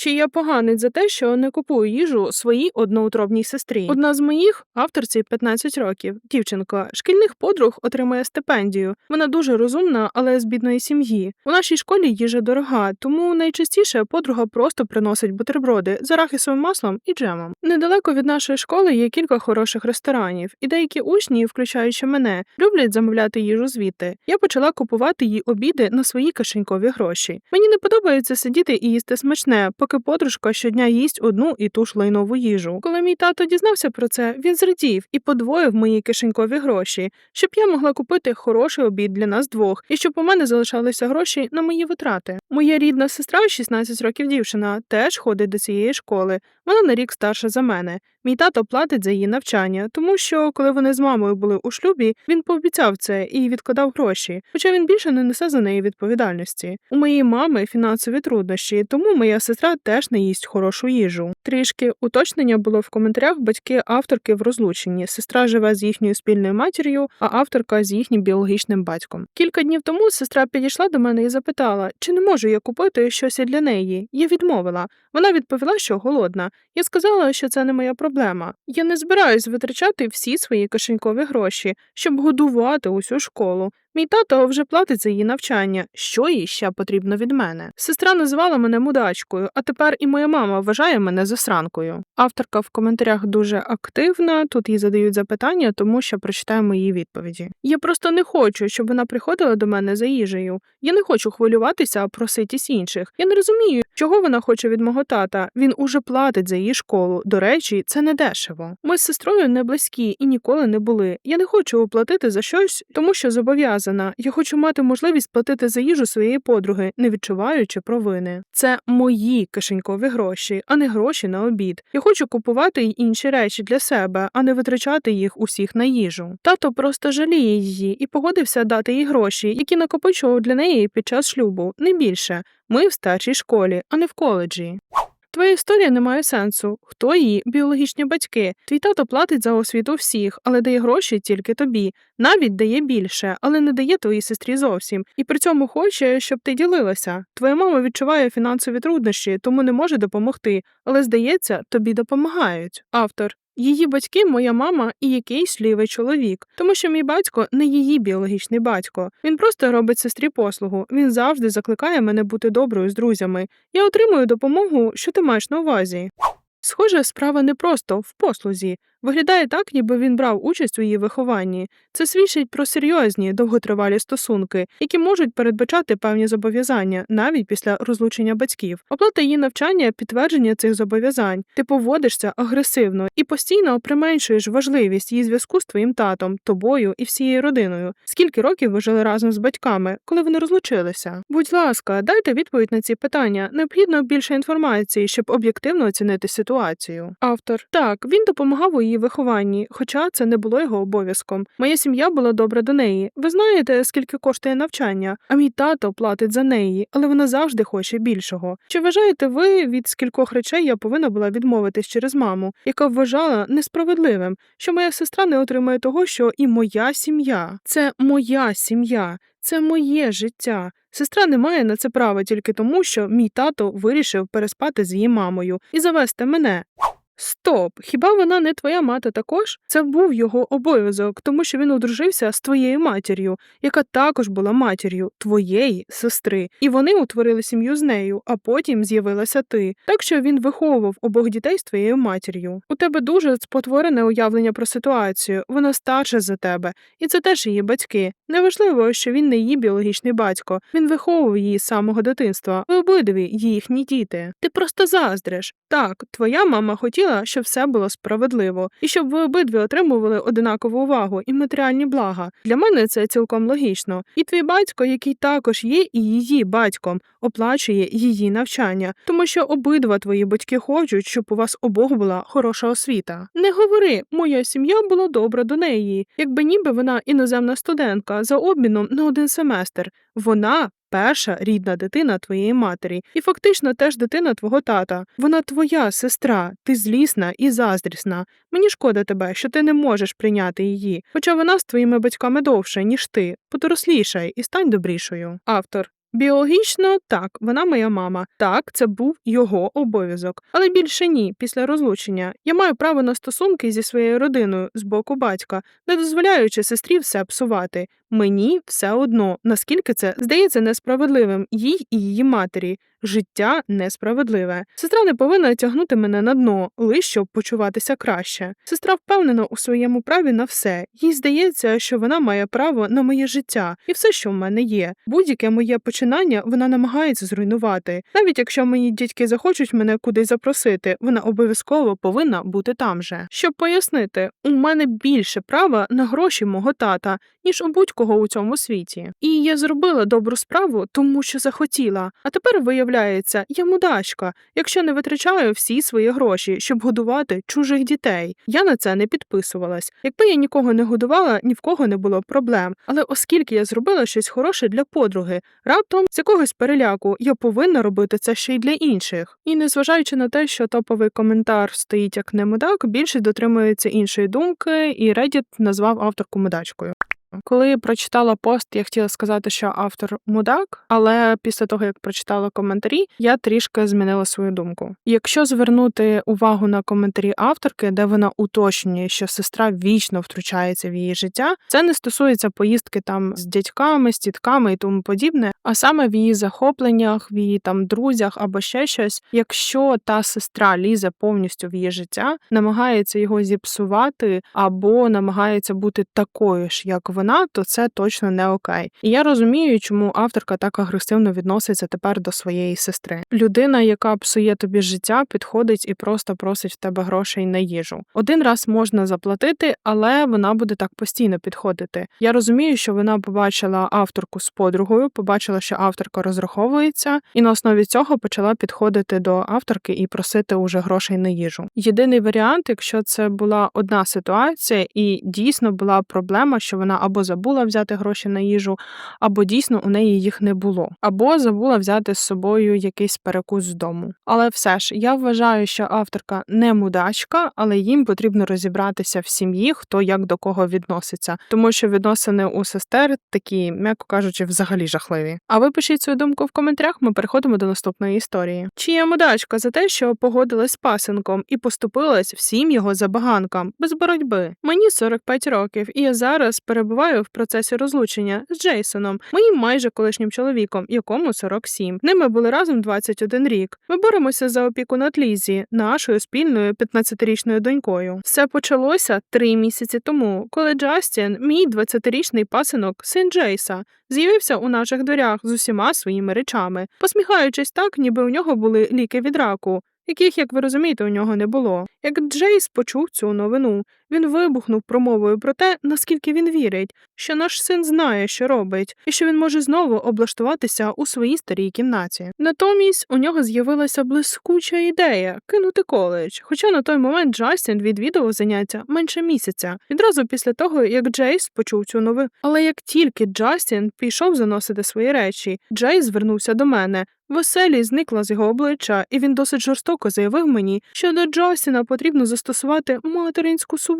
Чи я поганець за те, що не купую їжу своїй одноутробній сестрі? Одна з моїх, авторці 15 років, дівчинка, шкільних подруг отримує стипендію. Вона дуже розумна, але з бідної сім'ї. У нашій школі їжа дорога, тому найчастіше подруга просто приносить бутерброди з арахісовим маслом і джемом. Недалеко від нашої школи є кілька хороших ресторанів, і деякі учні, включаючи мене, люблять замовляти їжу звідти. Я почала купувати їй обіди на свої кишенькові гроші. Мені не подобається сидіти і їсти смачне, поки подружка щодня їсть одну і ту ж лайнову їжу. Коли мій тато дізнався про це, він зрадів і подвоїв мої кишенькові гроші, щоб я могла купити хороший обід для нас двох, і щоб у мене залишалися гроші на мої витрати. Моя рідна сестра, 16 років дівчина, теж ходить до цієї школи. Вона на рік старша за мене. Мій тато платить за її навчання, тому що, коли вони з мамою були у шлюбі, він пообіцяв це і відкладав гроші, хоча він більше не несе за неї відповідальності. У моєї мами фінансові труднощі, тому моя сестра теж не їсть хорошу їжу. Трішки уточнення було в коментарях батьки авторки в розлученні. Сестра живе з їхньою спільною матір'ю, а авторка з їхнім біологічним батьком. Кілька днів тому сестра підійшла до мене і запитала, чи не можу я купити щось для неї. Я відмовила. Вона відповіла, що голодна. Я сказала, що це не моя проблема. Я не збираюсь витрачати всі свої кишенькові гроші, щоб годувати усю школу. Мій тато вже платить за її навчання. Що їй ще потрібно від мене? Сестра називала мене мудачкою, а тепер і моя мама вважає мене засранкою. Авторка в коментарях дуже активна. Тут їй задають запитання, тому що прочитаємо її відповіді. Я просто не хочу, щоб вона приходила до мене за їжею. Я не хочу хвилюватися про ситість інших. Я не розумію, чого вона хоче від мого тата. Він уже платить за її школу. До речі, це не дешево. Ми з сестрою не близькі і ніколи не були. Я не хочу оплатити за щось, тому що зобов'язана. Я хочу мати можливість платити за їжу своєї подруги, не відчуваючи провини. Це мої кишенькові гроші, а не гроші на обід. Я хочу купувати й інші речі для себе, а не витрачати їх усіх на їжу. Тато просто жаліє її і погодився дати їй гроші, які накопичував для неї під час шлюбу, не більше. Ми в старшій школі, а не в коледжі. Твоя історія не має сенсу. Хто її біологічні батьки? Твій тато платить за освіту всіх, але дає гроші тільки тобі. Навіть дає більше, але не дає твоїй сестрі зовсім. І при цьому хоче, щоб ти ділилася. Твоя мама відчуває фінансові труднощі, тому не може допомогти, але здається, тобі допомагають. Автор. Її батьки, моя мама і якийсь лівий чоловік, тому що мій батько не її біологічний батько. Він просто робить сестрі послугу. Він завжди закликає мене бути доброю з друзями. Я отримую допомогу, що ти маєш на увазі. Схоже, справа не просто в послузі. Виглядає так, ніби він брав участь у її вихованні. Це свідчить про серйозні довготривалі стосунки, які можуть передбачати певні зобов'язання навіть після розлучення батьків. Оплата її навчання підтвердження цих зобов'язань. Ти поводишся агресивно і постійно применшуєш важливість її зв'язку з твоїм татом, тобою і всією родиною. Скільки років ви жили разом з батьками, коли вони розлучилися? Будь ласка, дайте відповідь на ці питання. Необхідно більше інформації, щоб об'єктивно оцінити ситуацію. Автор так він допомагав у її вихованні, хоча це не було його обов'язком. Моя сім'я була добра до неї. Ви знаєте, скільки коштує навчання? А мій тато платить за неї, але вона завжди хоче більшого. Чи вважаєте ви, від скількох речей я повинна була відмовитись через маму, яка вважала несправедливим, що моя сестра не отримує того, що і моя сім'я? Це моя сім'я. Це моє життя. Сестра не має на це права тільки тому, що мій тато вирішив переспати з її мамою і завести мене. Стоп, хіба вона не твоя мати також? Це був його обов'язок, тому що він одружився з твоєю матір'ю, яка також була матір'ю твоєї сестри, і вони утворили сім'ю з нею, а потім з'явилася ти. Так що він виховував обох дітей з твоєю матір'ю. У тебе дуже спотворене уявлення про ситуацію. Вона старша за тебе, і це теж її батьки. Неважливо, що він не її біологічний батько. Він виховував її з самого дитинства. Ви обидві їхні діти. Ти просто заздриш. Так, твоя мама хотіла, щоб все було справедливо, і щоб ви обидві отримували одинакову увагу і матеріальні блага. Для мене це цілком логічно. І твій батько, який також є і її батьком, оплачує її навчання, тому що обидва твої батьки хочуть, щоб у вас обох була хороша освіта. Не говори, моя сім'я була добра до неї, якби ніби вона іноземна студентка за обміном на один семестр. Вона перша рідна дитина твоєї матері, і фактично теж дитина твого тата. Вона твоя сестра, ти злісна і заздрісна. Мені шкода тебе, що ти не можеш прийняти її, хоча вона з твоїми батьками довше, ніж ти. Подорослішай і стань добрішою. Автор. Біологічно так, вона моя мама. Так, це був його обов'язок, але більше ні. Після розлучення я маю право на стосунки зі своєю родиною з боку батька, не дозволяючи сестрі все псувати. Мені все одно, наскільки це здається несправедливим їй і її матері. Життя несправедливе. Сестра не повинна тягнути мене на дно, лише щоб почуватися краще. Сестра впевнена у своєму праві на все. Їй здається, що вона має право на моє життя і все, що в мене є. Будь-яке моє починання вона намагається зруйнувати. Навіть якщо мої дядьки захочуть мене кудись запросити, вона обов'язково повинна бути там же. Щоб пояснити, у мене більше права на гроші мого тата, ніж у будь-кого у цьому світі. І я зробила добру справу, тому що захотіла. А тепер виявляється, я мудачка, якщо не витрачаю всі свої гроші, щоб годувати чужих дітей. Я на це не підписувалась. Якби я нікого не годувала, ні в кого не було проблем. Але оскільки я зробила щось хороше для подруги, раптом з якогось переляку я повинна робити це ще й для інших. І незважаючи на те, що топовий коментар стоїть як не мудак, більше дотримується іншої думки, і Reddit назвав авторку мудачкою. Коли прочитала пост, я хотіла сказати, що автор мудак, але після того як прочитала коментарі, я трішки змінила свою думку. Якщо звернути увагу на коментарі авторки, де вона уточнює, що сестра вічно втручається в її життя, це не стосується поїздки там з дядьками, з тітками і тому подібне, а саме в її захопленнях, в її там друзях або ще щось. Якщо та сестра лізе повністю в її життя, намагається його зіпсувати або намагається бути такою ж, як вона, то це точно не окей. І я розумію, чому авторка так агресивно відноситься тепер до своєї сестри. Людина, яка псує тобі життя, підходить і просто просить в тебе грошей на їжу. Один раз можна заплатити, але вона буде так постійно підходити. Я розумію, що вона побачила авторку з подругою, побачила, що авторка розраховується, і на основі цього почала підходити до авторки і просити уже грошей на їжу. Єдиний варіант, якщо це була одна ситуація, і дійсно була проблема, що вона або забула взяти гроші на їжу, або дійсно у неї їх не було, або забула взяти з собою якийсь перекус з дому. Але все ж я вважаю, що авторка не мудачка, але їм потрібно розібратися в сім'ї, хто як до кого відноситься, тому що відносини у сестер такі, м'яко кажучи, взагалі жахливі. А ви пишіть свою думку в коментарях. Ми переходимо до наступної історії. Чи є мудачка за те, що погодилась з пасенком і поступилась всім його забаганкам без боротьби? Мені 45 років, і я зараз перебуваю в процесі розлучення з Джейсоном, моїм майже колишнім чоловіком, якому 47. Ними були разом 21 рік. Ми боремося за опіку над Лізі, нашою спільною 15-річною донькою. Все почалося три місяці тому, коли Джастін, мій 20-річний пасинок, син Джейса, з'явився у наших дверях з усіма своїми речами, посміхаючись так, ніби у нього були ліки від раку. Яких, як ви розумієте, у нього не було. Як Джейс почув цю новину, він вибухнув промовою про те, наскільки він вірить, що наш син знає, що робить, і що він може знову облаштуватися у своїй старій кімнаті. Натомість у нього з'явилася блискуча ідея кинути коледж. Хоча на той момент Джастін відвідував заняття менше місяця, відразу після того, як Джейс почув цю новину. Але як тільки Джастін пішов заносити свої речі, Джейс звернувся до мене. Веселість зникла з його обличчя, і він досить жорстоко заявив мені, що до Джастіна потрібно застосувати материнську суворість,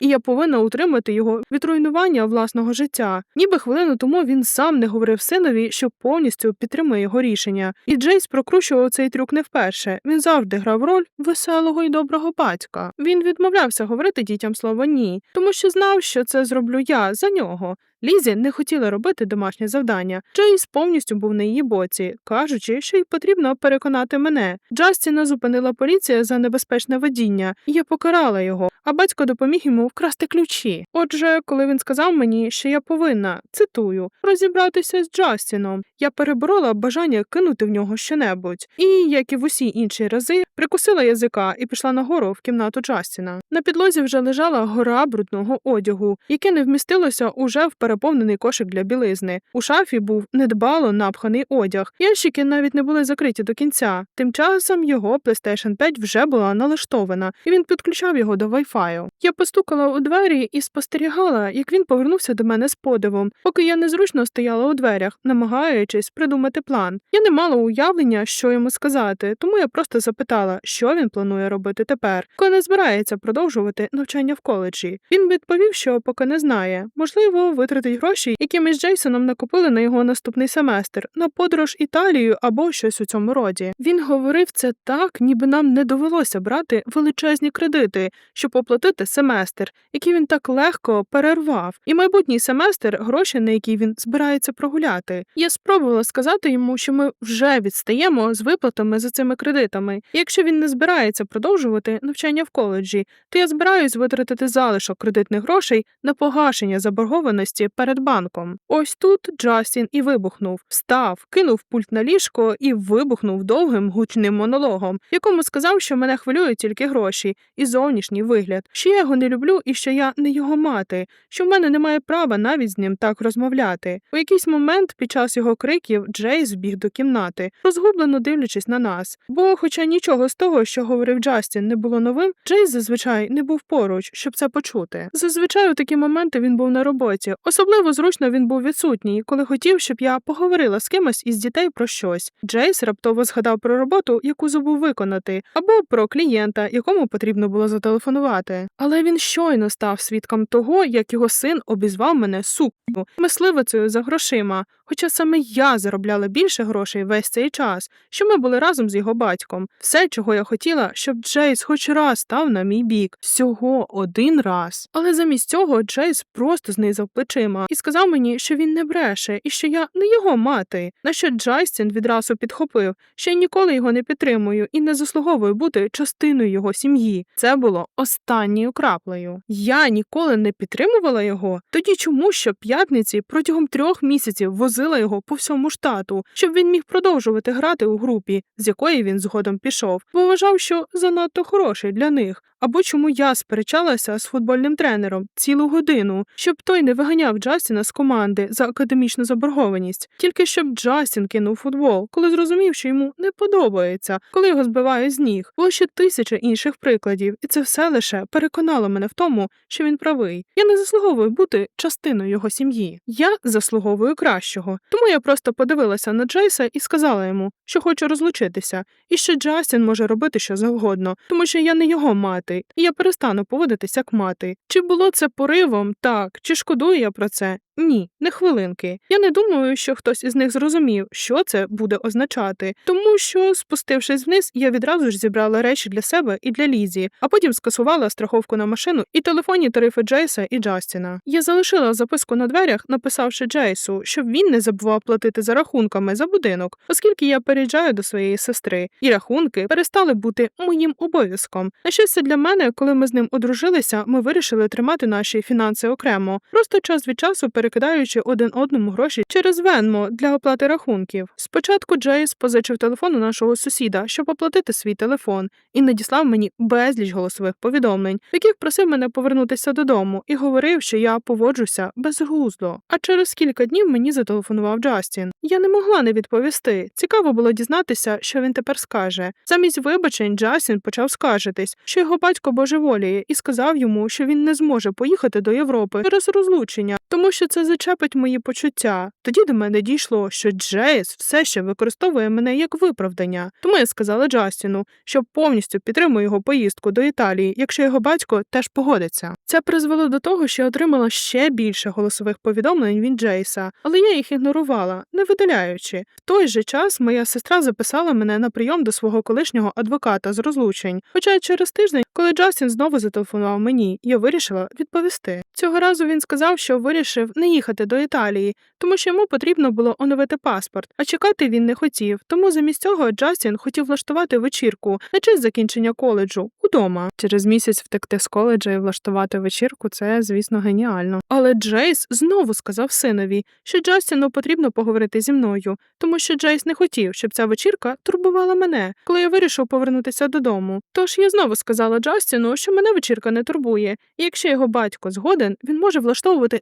і я повинна утримати його від руйнування власного життя. Ніби хвилину тому він сам не говорив синові, що повністю підтримує його рішення. І Джейс прокручував цей трюк не вперше. Він завжди грав роль веселого і доброго батька. Він відмовлявся говорити дітям слово ні, тому що знав, що це зроблю я за нього. Лізі не хотіла робити домашнє завдання. Джейс повністю був на її боці, кажучи, що й потрібно переконати мене. Джастіна зупинила поліція за небезпечне водіння, і я покарала його, а батько допоміг йому вкрасти ключі. Отже, коли він сказав мені, що я повинна, цитую, розібратися з Джастіном, я переборола бажання кинути в нього щонебудь, і, як і в усі інші рази, прикусила язика і пішла нагору в кімнату Джастіна. На підлозі вже лежала гора брудного одягу, яке не вмістилося уже в переповнений кошик для білизни. У шафі був недбало напханий одяг. Ящики навіть не були закриті до кінця. Тим часом його PlayStation 5 вже була налаштована, і він підключав його до Wi-Fi. Я постукала у двері і спостерігала, як він повернувся до мене з подивом, поки я незручно стояла у дверях, намагаючись придумати план. Я не мала уявлення, що йому сказати, тому я просто запитала, що він планує робити тепер, коли не збирається продовжувати навчання в коледжі. Він відповів, що поки не знає, можливо, витратити витратить гроші, які ми з Джейсоном накопили на його наступний семестр, на подорож Італією або щось у цьому роді. Він говорив це так, ніби нам не довелося брати величезні кредити, щоб оплатити семестр, який він так легко перервав, і майбутній семестр, гроші, на які він збирається прогуляти. Я спробувала сказати йому, що ми вже відстаємо з виплатами за цими кредитами. І якщо він не збирається продовжувати навчання в коледжі, то я збираюсь витратити залишок кредитних грошей на погашення заборгованості перед банком. Ось тут Джастін і вибухнув, встав, кинув пульт на ліжко і вибухнув довгим гучним монологом, якому сказав, що мене хвилюють тільки гроші і зовнішній вигляд, що я його не люблю і що я не його мати, що в мене немає права навіть з ним так розмовляти. У якийсь момент під час його криків Джейс збіг до кімнати, розгублено дивлячись на нас. Бо, хоча нічого з того, що говорив Джастін, не було новим, Джейс зазвичай не був поруч, щоб це почути. Зазвичай у такі моменти він був на роботі. Особливо зручно він був відсутній, коли хотів, щоб я поговорила з кимось із дітей про щось. Джейс раптово згадав про роботу, яку забув виконати, або про клієнта, якому потрібно було зателефонувати. Але він щойно став свідком того, як його син обізвав мене сукню, мисливицею за грошима. Хоча саме я заробляла більше грошей весь цей час, що ми були разом з його батьком. Все, чого я хотіла, щоб Джейс хоч раз став на мій бік, всього один раз. Але замість цього Джейс просто знизав плечима і сказав мені, що він не бреше і що я не його мати. На що Джастін відразу підхопив, що я ніколи його не підтримую і не заслуговую бути частиною його сім'ї. Це було останньою краплею. Я ніколи не підтримувала його. Тоді чому щоп'ятниці протягом трьох місяців возила його по всьому штату, щоб він міг продовжувати грати у групі, з якої він згодом пішов, бо вважав, що занадто хороший для них. Або чому я сперечалася з футбольним тренером цілу годину, щоб той не виганяв Джастіна з команди за академічну заборгованість, тільки щоб Джастін кинув футбол, коли зрозумів, що йому не подобається, коли його збивають з ніг. Було ще тисяча інших прикладів, і це все лише переконало мене в тому, що він правий. Я не заслуговую бути частиною його сім'ї. Я заслуговую кращого. Тому я просто подивилася на Джейса і сказала йому, що хочу розлучитися, і що Джастін може робити що завгодно, тому що я не його мати, і я перестану поводитися як мати. Чи було це поривом? Так, чи шкодую я про це? Ні, не хвилинки. Я не думаю, що хтось із них зрозумів, що це буде означати, тому що, спустившись вниз, я відразу ж зібрала речі для себе і для Лізі, а потім скасувала страховку на машину і телефонні тарифи Джейса і Джастіна. Я залишила записку на дверях, написавши Джейсу, щоб він не забував платити за рахунками за будинок, оскільки я переїжджаю до своєї сестри, і рахунки перестали бути моїм обов'язком. На щастя для мене, коли ми з ним одружилися, ми вирішили тримати наші фінанси окремо, просто час від часу перекидаючи один одному гроші через Венмо для оплати рахунків. Спочатку Джейс позичив телефон у нашого сусіда, щоб оплатити свій телефон, і надіслав мені безліч голосових повідомлень, в яких просив мене повернутися додому, і говорив, що я поводжуся безглуздо. А через кілька днів мені зателефонував Джастін. Я не могла не відповісти. Цікаво було дізнатися, що він тепер скаже. Замість вибачень Джастін почав скаржитись, що його батько божеволіє, і сказав йому, що він не зможе поїхати до Європи через розлучення, тому що це зачепить мої почуття. Тоді до мене дійшло, що Джейс все ще використовує мене як виправдання. Тому я сказала Джастіну, що повністю підтримую його поїздку до Італії, якщо його батько теж погодиться. Це призвело до того, що я отримала ще більше голосових повідомлень від Джейса, але я їх ігнорувала, не видаляючи. В той же час моя сестра записала мене на прийом до свого колишнього адвоката з розлучень. Хоча через тиждень, коли Джастін знову зателефонував мені, я вирішила відповісти. Цього разу він сказав, що вирішив не їхати до Італії, тому що йому потрібно було оновити паспорт, а чекати він не хотів. Тому замість цього Джастін хотів влаштувати вечірку на честь закінчення коледжу удома. Через місяць втекти з коледжа і влаштувати вечірку це, звісно, геніально. Але Джейс знову сказав синові, що Джастіну потрібно поговорити зі мною, тому що Джейс не хотів, щоб ця вечірка турбувала мене, коли я вирішив повернутися додому. Тож я знову сказала Джастіну, що мене вечірка не турбує, і якщо його батько згоден, він може влаштовувати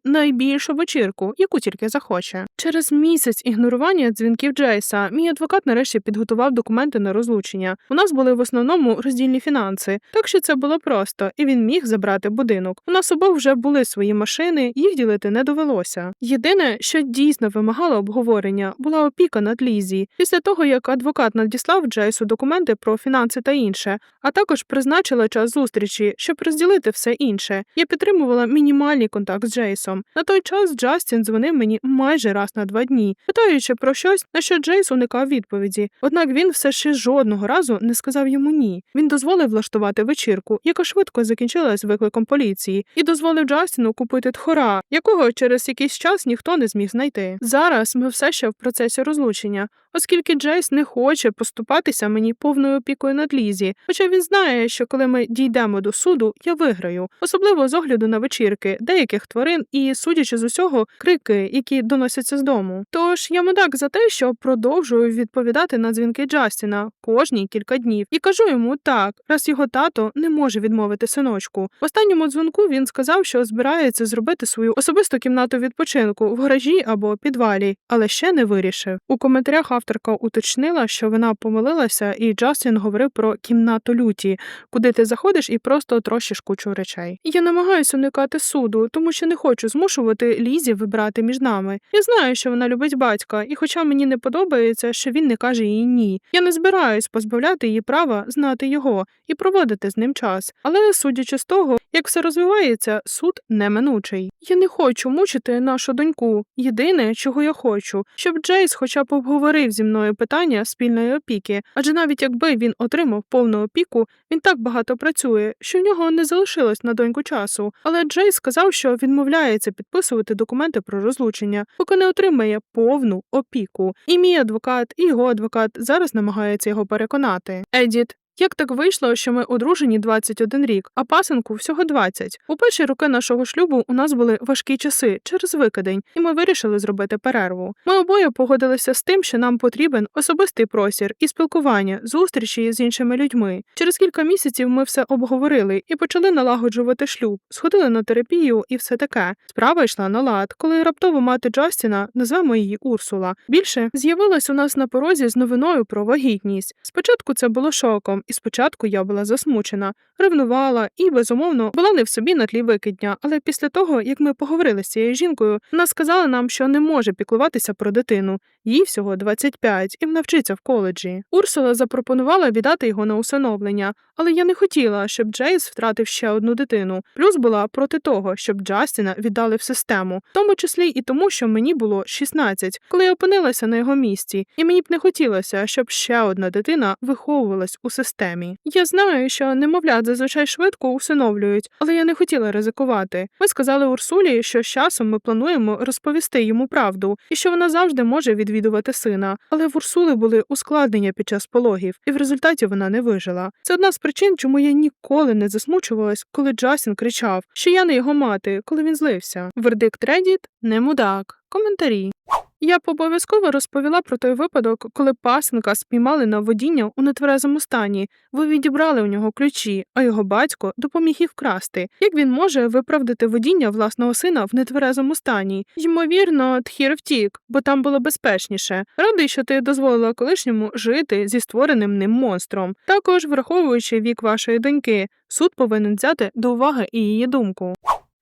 найбільшу вечірку, яку тільки захоче. Через місяць ігнорування дзвінків Джейса мій адвокат нарешті підготував документи на розлучення. У нас були в основному роздільні фінанси, так що це було просто, і він міг забрати будинок. У нас обох вже були свої машини, їх ділити не довелося. Єдине, що дійсно вимагало обговорення, була опіка над Лізі. Після того, як адвокат надіслав Джейсу документи про фінанси та інше, а також призначила час зустрічі, щоб розділити все інше. Я підтримувала мінімальний контакт з Джейсом. На той час час Джастін дзвонив мені майже раз на два дні, питаючи про щось, на що Джейс уникав відповіді. Однак він все ще жодного разу не сказав йому ні. Він дозволив влаштувати вечірку, яка швидко закінчилась викликом поліції, і дозволив Джастіну купити тхора, якого через якийсь час ніхто не зміг знайти. Зараз ми все ще в процесі розлучення, оскільки Джейс не хоче поступатися мені повною опікою над Лізі, хоча він знає, що коли ми дійдемо до суду, я виграю, особливо з огляду на вечірки, деяких тварин і, судячи з усього, крики, які доносяться з дому. Тож я мудак за те, що продовжую відповідати на дзвінки Джастіна кожні кілька днів, і кажу йому так, раз його тато не може відмовити синочку. В останньому дзвонку він сказав, що збирається зробити свою особисту кімнату відпочинку в гаражі або підвалі, але ще не вирішив. У коментарях авторка уточнила, що вона помилилася, і Джастін говорив про кімнату люті, куди ти заходиш і просто трощиш кучу речей. Я намагаюся уникати суду, тому що не хочу змушувати Лізі вибрати між нами. Я знаю, що вона любить батька, і хоча мені не подобається, що він не каже їй ні. Я не збираюсь позбавляти її права знати його і проводити з ним час. Але судячи з того, як все розвивається, суд неминучий. Я не хочу мучити нашу доньку. Єдине, чого я хочу, щоб Джейс хоча б обговорив зі мною питання спільної опіки, адже навіть якби він отримав повну опіку, він так багато працює, що в нього не залишилось на доньку часу. Але Джейс сказав, що відмовляється підписувати документи про розлучення, поки не отримає повну опіку. І мій адвокат, і його адвокат зараз намагаються його переконати. Едіт. Як так вийшло, що ми одружені 21 рік, а пасенку всього 20? У перші роки нашого шлюбу у нас були важкі часи через викидень, і ми вирішили зробити перерву. Ми обоє погодилися з тим, що нам потрібен особистий простір і спілкування, зустрічі з іншими людьми. Через кілька місяців ми все обговорили і почали налагоджувати шлюб, сходили на терапію і все таке. Справа йшла на лад, коли раптово мати Джастіна, назвемо її Урсула, більше з'явилась у нас на порозі з новиною про вагітність. Спочатку це було шоком і спочатку я була засмучена, ревнувала і, безумовно, була не в собі на тлі викидня. Але після того, як ми поговорили з цією жінкою, вона сказала нам, що не може піклуватися про дитину. Їй всього 25 і навчиться в коледжі. Урсула запропонувала віддати його на усиновлення, але я не хотіла, щоб Джейс втратив ще одну дитину. Плюс була проти того, щоб Джастіна віддали в систему, в тому числі і тому, що мені було 16, коли я опинилася на його місці, і мені б не хотілося, щоб ще одна дитина виховувалась у системі. Я знаю, що немовлят зазвичай швидко усиновлюють, але я не хотіла ризикувати. Ми сказали Урсулі, що з часом ми плануємо розповісти йому правду і що вона завжди може відвідувати сина. Але в Урсули були ускладнення під час пологів, і в результаті вона не вижила. Це одна з причин, чому я ніколи не засмучувалась, коли Джастін кричав, що я не його мати, коли він злився. Вердикт Reddit – не мудак. Коментарі. Я б обов'язково розповіла про той випадок, коли пасенка спіймали на водіння у нетверезому стані. Ви відібрали у нього ключі, а його батько допоміг їх вкрасти. Як він може виправдати водіння власного сина в нетверезому стані? Ймовірно, тхір втік, бо там було безпечніше. Радий, що ти дозволила колишньому жити зі створеним ним монстром. Також, враховуючи вік вашої доньки, суд повинен взяти до уваги і її думку.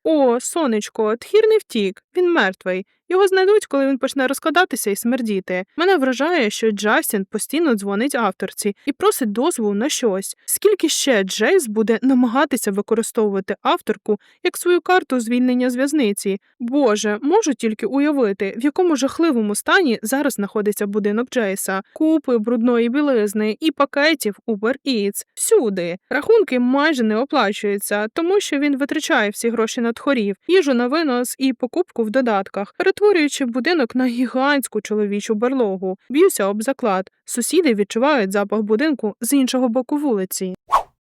О, сонечко, тхір не втік, він мертвий. Його знайдуть, коли він почне розкладатися і смердіти. Мене вражає, що Джастін постійно дзвонить авторці і просить дозволу на щось. Скільки ще Джейс буде намагатися використовувати авторку як свою карту звільнення з в'язниці? Боже, можу тільки уявити, в якому жахливому стані зараз знаходиться будинок Джейса, купи брудної білизни і пакетів Uber Eats. Всюди рахунки майже не оплачуються, тому що він витрачає всі гроші на тхорів, їжу на винос і покупку в додатках, перетворюючи будинок на гігантську чоловічу берлогу. Б'юся об заклад. Сусіди відчувають запах будинку з іншого боку вулиці.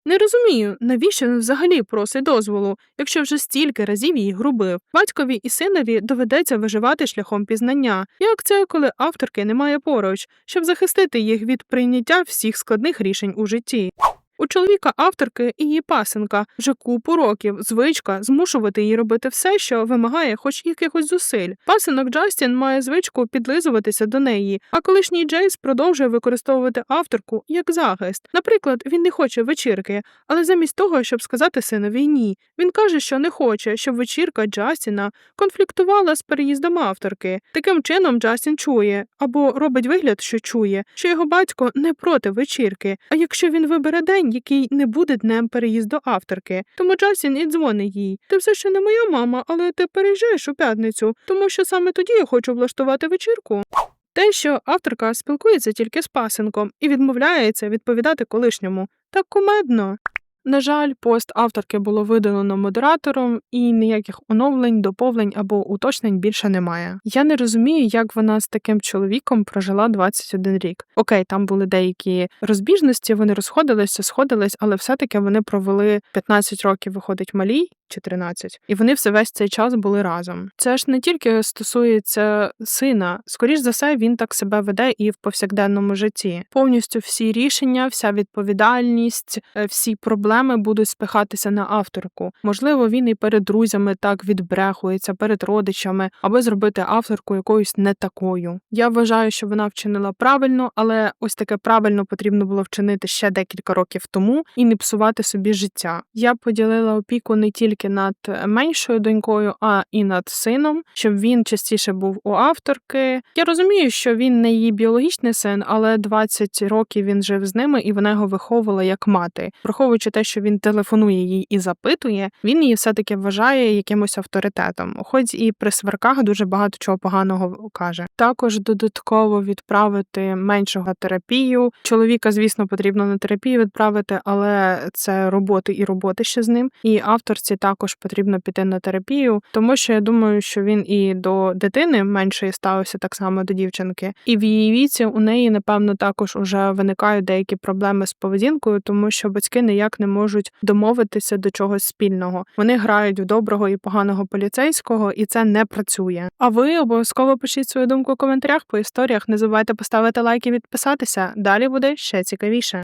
Не розумію, навіщо він взагалі просить дозволу, якщо вже стільки разів її грубив. Батькові і синові доведеться виживати шляхом пізнання. Як це, коли авторки немає поруч, щоб захистити їх від прийняття всіх складних рішень у житті? У чоловіка авторки її пасенка вже купу років звичка змушувати її робити все, що вимагає хоч якихось зусиль. Пасенок Джастін має звичку підлизуватися до неї, а колишній Джейс продовжує використовувати авторку як захист. Наприклад, він не хоче вечірки, але замість того, щоб сказати синові ні, він каже, що не хоче, щоб вечірка Джастіна конфліктувала з переїздом авторки. Таким чином Джастін чує або робить вигляд, що чує, що його батько не проти вечірки. А якщо він вибере день, який не буде днем переїзду авторки. Тому Джастін і дзвонить їй. Ти все ще не моя мама, але ти переїжджаєш у п'ятницю, тому що саме тоді я хочу влаштувати вечірку. Те, що авторка спілкується тільки з пасенком і відмовляється відповідати колишньому, так кумедно. На жаль, пост авторки було видалено модератором, і ніяких оновлень, доповнень або уточнень більше немає. Я не розумію, як вона з таким чоловіком прожила 21 рік. Окей, там були деякі розбіжності, вони розходилися, сходились, але все-таки вони провели 15 років, виходить малій. Чи 13. і вони все весь цей час були разом. Це ж не тільки стосується сина, скоріш за все, він так себе веде і в повсякденному житті. Повністю всі рішення, вся відповідальність, е, всі проблеми будуть спихатися на авторку. Можливо, він і перед друзями так відбрехується, перед родичами, аби зробити авторку якоюсь не такою. Я вважаю, що вона вчинила правильно, але ось таке правильно потрібно було вчинити ще декілька років тому і не псувати собі життя. Я поділила опіку не тільки над меншою донькою, а і над сином, щоб він частіше був у авторки. Я розумію, що він не її біологічний син, але 20 років він жив з ними, і вона його виховувала як мати. Враховуючи те, що він телефонує їй і запитує, він її все таки вважає якимось авторитетом, хоч і при сварках дуже багато чого поганого каже. Також додатково відправити меншого терапію. Чоловіка, звісно, потрібно на терапію відправити, але це роботи і роботи ще з ним. І авторці також потрібно піти на терапію, тому що я думаю, що він і до дитини меншої ставився так само до дівчинки, і в її віці у неї, напевно, також уже виникають деякі проблеми з поведінкою, тому що батьки ніяк не можуть домовитися до чогось спільного. Вони грають в доброго і поганого поліцейського, і це не працює. А ви обов'язково пишіть свою думку в коментарях по історіях. Не забувайте поставити лайк і підписатися. Далі буде ще цікавіше.